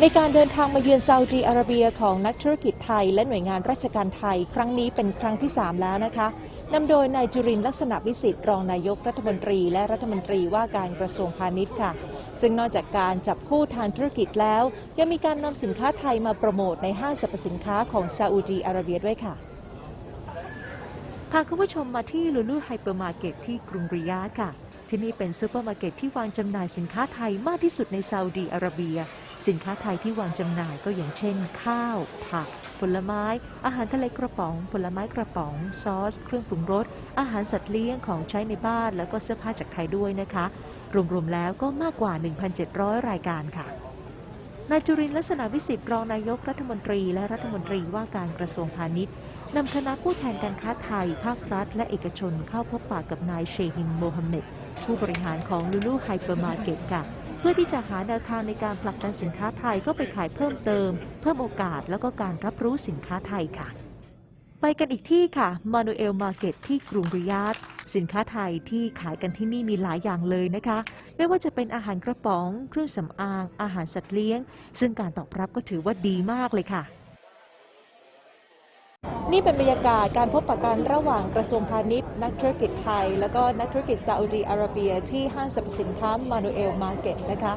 ในการเดินทางมาเยือนซาอุดีอาระเบียของนักธุรกิจไทยและหน่วยงานราชการไทย ครั้งนี้เป็นครั้งที่ 3 แล้วนะคะนำโดยนายจุรินทร์ลักษณะวิสิทธิ์รองนายกรัฐมนตรี และรัฐมนตรีว่าการกระทรวงพาณิชย์ค่ะ ซึ่งนอกจากการจับคู่ทางธุรกิจแล้ว ยังมีการนำสินค้าไทยมาโปรโมทในห้างสรรพสินค้าของซาอุดีอาระเบียด้วยค่ะพาคุณผู้ชมมาที่ลูลูไฮเปอร์มาร์เก็ตที่กรุงริยาดค่ะ ที่นี่เป็นซูเปอร์มาร์เก็ตที่วางจำหน่ายสินค้าไทยมากที่สุดในซาอุดีอาระเบีย สินค้าไทยที่วางจำหน่ายก็อย่างเช่น ข้าว ผัก ผลไม้ อาหารทะเลกระป๋อง ผลไม้กระป๋อง ซอส เครื่องปรุงรส อาหารสัตว์เลี้ยงของใช้ในบ้าน แล้วก็เสื้อผ้าจากไทยด้วยนะคะ รวมๆแล้วก็มากกว่า 1,700 รายการค่ะนายจุรินทร์ลักษณะวิสิทธิ์รองนายกรัฐมนตรี และรัฐมนตรีว่าการกระทรวงพาณิชย์นำคณะผู้แทนการค้าไทย ภาครัฐ และเอกชนเข้าพบปะกับนายเชฮิมโมฮัมเหม็ดผู้บริหารของลูลูไฮเปอร์มาร์เก็ตค่ะ พื่อที่จะหาแนวทางในการผลักดันสินค้าไทยเข้าไปขายเพิ่มเติม เพิ่มโอกาสแล้วก็การรับรู้สินค้าไทยค่ะ ไปกันอีกที่ค่ะมานูเอลมาร์เก็ตที่กรุงริยาดสินค้าไทยที่ขายกันที่นี่มีหลายอย่างเลยนะคะ ไม่ว่าจะเป็นอาหารกระป๋อง เครื่องสำอาง อาหารสัตว์เลี้ยง ซึ่งการตอบรับก็ถือว่าดีมากเลยค่ะ นี่เป็นบรรยากาศการพบปะกันระหว่างกระทรวงพาณิชย์ นักธุรกิจไทย แล้วก็นักธุรกิจซาอุดีอาระเบีย ที่ห้างสรรพสินค้ามานูเอลมาร์เก็ตนะคะ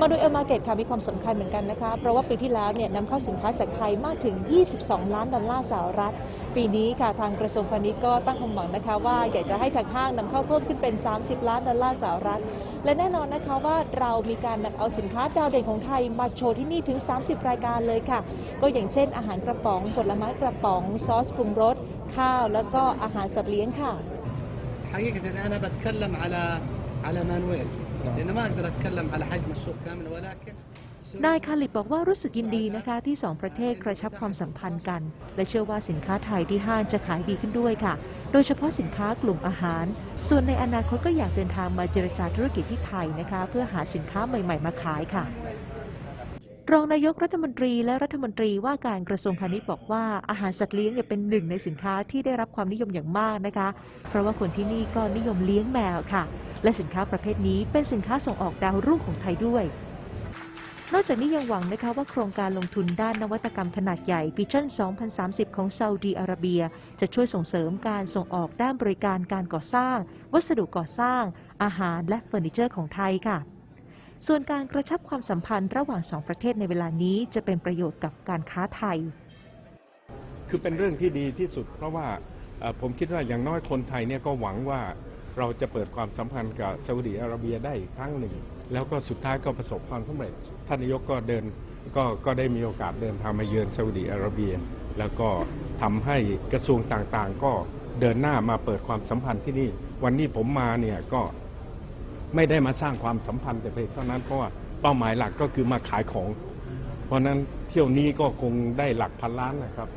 มานูเอลมาร์เก็ตค่ะมีความสำคัญเหมือนกันนะคะ เพราะว่าปีที่แล้วเนี่ยนำเข้าสินค้าจากไทยมากถึง 22 ล้านดอลลาร์สหรัฐ ปีนี้ค่ะทางกระทรวงพาณิชย์ก็ตั้งความหวังนะคะว่าอยากจะให้ทางห้างนำเข้าเพิ่มขึ้นเป็น 30 ล้านดอลลาร์สหรัฐ และแน่นอนนะคะว่าเรามีการนำเอาสินค้าดาวเด่นของไทยมาโชว์ที่นี่ถึง 30 รายการเลยค่ะ ก็อย่างเช่น อาหารกระป๋อง ผลไม้กระป๋อง ซอสปรุงรส ข้าว แล้วก็อาหารสัตว์เลี้ยงค่ะ حقيقة أنا بتكلم على على مانويل นายคาลิบบอกว่ารู้สึกยินดีนะคะที่สองประเทศกระชับความสัมพันธ์กัน และเชื่อว่าสินค้าไทยที่ห้างจะขายดีขึ้นด้วยค่ะ โดยเฉพาะสินค้ากลุ่มอาหาร ส่วนในอนาคตก็อยากเดินทางมาเจรจาธุรกิจที่ไทยนะคะ เพื่อหาสินค้าใหม่ ๆ มาขายค่ะ รองนายกรัฐมนตรีและรัฐมนตรีว่าการกระทรวงพาณิชย์บอกว่าอาหารสัตว์เลี้ยงเป็นหนึ่งในสินค้าที่ได้รับความนิยมอย่างมากนะคะ เพราะว่าคนที่นี่ก็นิยมเลี้ยงแมวค่ะ และสินค้าประเภทนี้เป็นสินค้าส่งออกดาวรุ่งของไทยด้วย นอกจากนี้ยังหวังนะคะว่าโครงการลงทุนด้านนวัตกรรมขนาดใหญ่วิชั่น 2030 ของซาอุดีอาระเบีย จะช่วยส่งเสริมการส่งออกด้านบริการการก่อสร้าง วัสดุก่อสร้าง อาหารและเฟอร์นิเจอร์ของไทยค่ะ ส่วนการกระชับความสัมพันธ์ระหว่างสองประเทศในเวลานี้จะเป็นประโยชน์กับการค้าไทย คือเป็นเรื่องที่ดีที่สุด เพราะว่าผมคิดว่าอย่างน้อยคนไทยเนี่ยก็หวังว่าเราจะเปิดความสัมพันธ์กับซาอุดีอาระเบียได้อีกครั้งหนึ่ง แล้วก็สุดท้ายก็ประสบความสำเร็จ ท่านนายกก็เดินก็ก็ได้มีโอกาสเดินทางมาเยือนซาอุดีอาระเบีย แล้วก็ทำให้กระทรวงต่างๆ ก็เดินหน้ามาเปิดความสัมพันธ์ที่นี่ วันนี้ผมมาเนี่ยก็ ไม่ได้มาสร้างความสัมพันธ์แต่เพียงเท่านั้นเพราะว่าเป้าหมายหลักก็คือมาขายของ เพราะฉะนั้นเที่ยวนี้ก็คงได้หลักพันล้านนะครับ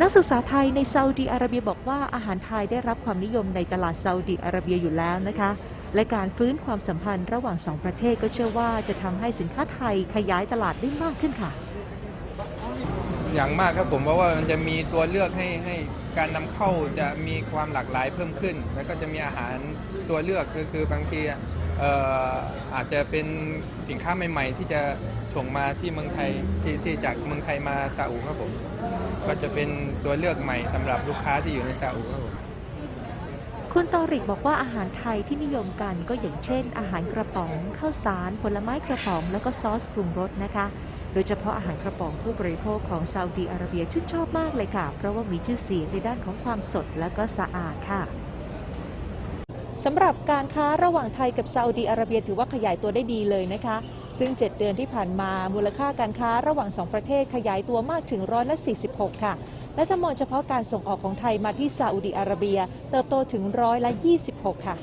นักศึกษาไทยในซาอุดีอาระเบียบอกว่าอาหารไทยได้รับความนิยมในตลาดซาอุดีอาระเบียอยู่แล้วนะคะ และการฟื้นความสัมพันธ์ระหว่างสองประเทศก็เชื่อว่าจะทำให้สินค้าไทยขยายตลาดได้มากขึ้นค่ะ อย่างมากครับผมเพราะว่ามันจะมีตัวเลือกให้ให้การนำเข้าจะมีความหลากหลายเพิ่มขึ้น แล้วก็จะมีอาหาร ตัวเลือกก็คือบางทีอาจจะเป็นสินค้าใหม่ ๆ ที่จะส่งมาที่เมืองไทยที่ที่จากเมืองไทยมาซาอุครับผมก็จะเป็นตัวเลือกใหม่สำหรับลูกค้าที่อยู่ในซาอุครับผมคุณตอริกบอกว่าอาหารไทยที่นิยมกันก็อย่างเช่น อาหารกระป๋องข้าวสาร ผลไม้กระป๋อง แล้วก็ซอสปรุงรสนะคะ โดยเฉพาะอาหารกระป๋องผู้บริโภคของซาอุดีอาระเบียชื่นชอบมากเลยค่ะ เพราะว่ามีชื่อเสียงในด้านของความสดและก็สะอาดค่ะ สำหรับการค้าระหว่างไทยกับซาอุดีอาระเบียถือว่าขยายตัวได้ดีเลยนะคะ ซึ่ง 7 เดือนที่ผ่านมามูลค่าการค้าระหว่าง 2 ประเทศขยายตัวมากถึงร้อยละ 46 ค่ะ และถ้ามองเฉพาะการส่งออกของไทยมาที่ซาอุดีอาระเบีย เติบโตถึงร้อยละ 26 ค่ะ